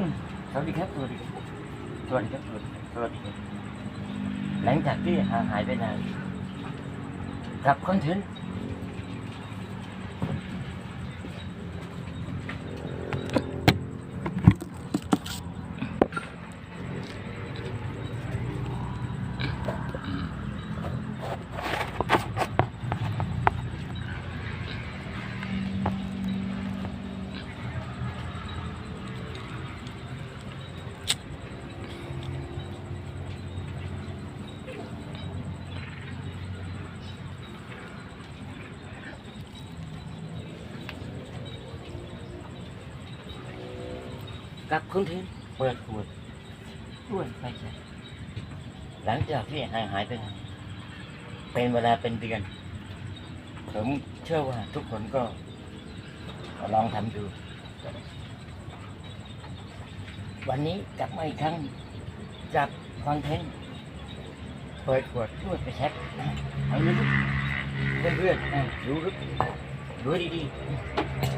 สวัสดีครับสวัสดีครับสวัสดีครับสวัสดีครับสวัสดีหลังจากที่ห่างหายไปนานกลับคอนเทนต์ กลับคอนเทนต์เปิดขวดด้วยไฟฉายหลังจากที่หางหายไปนานเป็นเวลาเป็นเดือน ผมเชื่อว่าทุกคนก็ลองทำดู วันนี้กลับมาอีกครั้งจากคอนเทนต์เปิดขวดด้วยไปแช็คเอาลึกเพื่อนๆอะดูลึกดูดีๆ